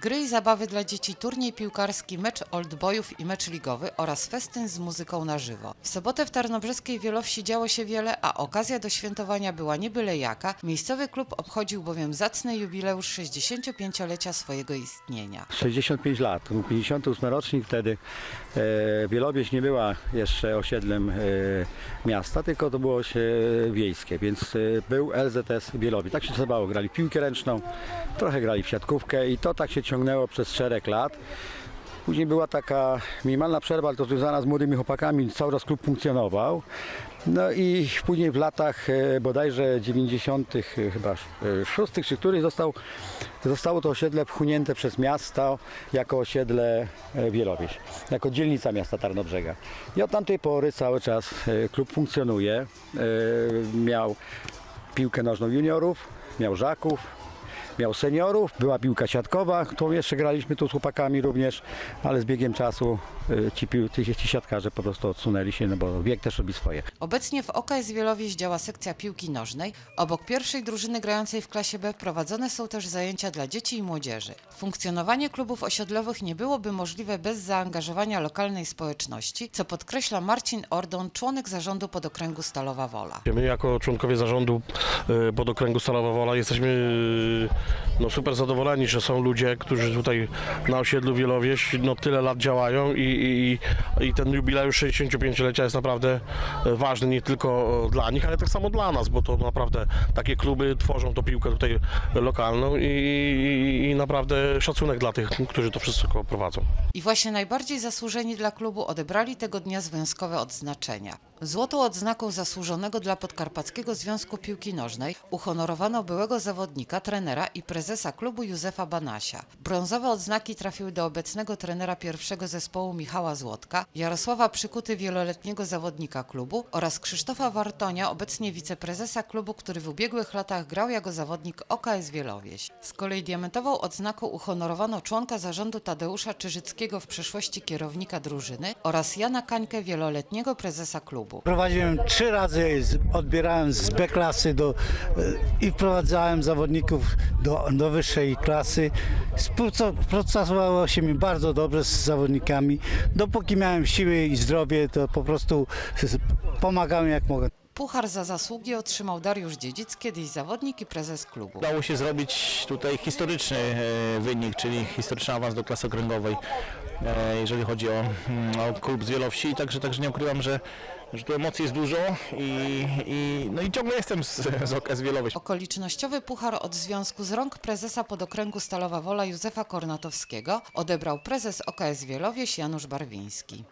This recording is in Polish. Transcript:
Gry i zabawy dla dzieci, turniej piłkarski, mecz oldboyów i mecz ligowy oraz festyn z muzyką na żywo. W sobotę w Tarnobrzeskiej Wielowsi działo się wiele, a okazja do świętowania była nie byle jaka. Miejscowy klub obchodził bowiem zacny jubileusz 65-lecia swojego istnienia. 65 lat, to był 58 rocznik wtedy. E, nie była jeszcze osiedlem e, miasta, tylko to było się wiejskie, więc e, był LZS Wielowie. Tak się nazywało, grali piłkę ręczną, trochę grali w siatkówkę i to tak się ciągnęło przez szereg lat. Później była taka minimalna przerwa, ale to związana z młodymi chłopakami, cały czas klub funkcjonował. No i później w latach e, bodajże 90. e, chyba e, szóstych czy których został, zostało to osiedle wchłonięte przez miasto jako osiedle e, Wielowieś, jako dzielnica miasta Tarnobrzega. I od tamtej pory cały czas e, klub funkcjonuje. E, Miał piłkę nożną juniorów, miał żaków, miał seniorów, była piłka siatkowa, którą jeszcze graliśmy tu z chłopakami również, ale z biegiem czasu y, ci, pił, ci, ci siatkarze po prostu odsunęli się, no bo wiek też robi swoje. Obecnie w OKS Wielowieś działa sekcja piłki nożnej. Obok pierwszej drużyny grającej w klasie B prowadzone są też zajęcia dla dzieci i młodzieży. Funkcjonowanie klubów osiedlowych nie byłoby możliwe bez zaangażowania lokalnej społeczności, co podkreśla Marcin Ordon, członek zarządu podokręgu Stalowa Wola. My jako członkowie zarządu e, podokręgu Stalowa Wola jesteśmy e, no, super zadowoleni, że są ludzie, którzy tutaj na osiedlu Wielowieś no, tyle lat działają i, i, i ten jubileusz 65-lecia jest naprawdę e, ważny nie tylko e, dla nich, ale tak samo dla nas, bo to naprawdę takie kluby tworzą tą piłkę tutaj lokalną i, i, i naprawdę szacunek dla tych, którzy to wszystko prowadzą. I właśnie najbardziej zasłużeni dla klubu odebrali tego dnia związkowe odznaczenia. Złotą odznaką zasłużonego dla Podkarpackiego Związku Piłki Nożnej uhonorowano byłego zawodnika, trenera i prezesa klubu Józefa Banasia. Brązowe odznaki trafiły do obecnego trenera pierwszego zespołu Michała Złotka, Jarosława Przykuty, wieloletniego zawodnika klubu oraz Krzysztofa Wartonia, obecnie wiceprezesa klubu, który w ubiegłych latach grał jako zawodnik OKS Wielowieś. Z kolei diamentową odznaką uhonorowano członka zarządu Tadeusza Czyżyckiego, w przeszłości kierownika drużyny oraz Jana Kańkę, wieloletniego prezesa klubu. Prowadziłem trzy razy, odbierałem z B klasy do, e, i wprowadzałem zawodników do, do wyższej klasy. Współpracowało się mi bardzo dobrze z zawodnikami. Dopóki miałem siły i zdrowie, to po prostu pomagałem jak mogłem. Puchar za zasługi otrzymał Dariusz Dziedzic, kiedyś zawodnik i prezes klubu. Udało się zrobić tutaj historyczny e, wynik, czyli historyczny awans do klasy okręgowej, e, jeżeli chodzi o, mm, o klub z Wielowsi. Także, także nie ukrywam, że, że tu emocji jest dużo i, i, no i ciągle jestem z, z OKS Wieloweś. Okolicznościowy puchar od związku z rąk prezesa podokręgu Stalowa Wola Józefa Kornatowskiego odebrał prezes OKS Wielowieś Janusz Barwiński.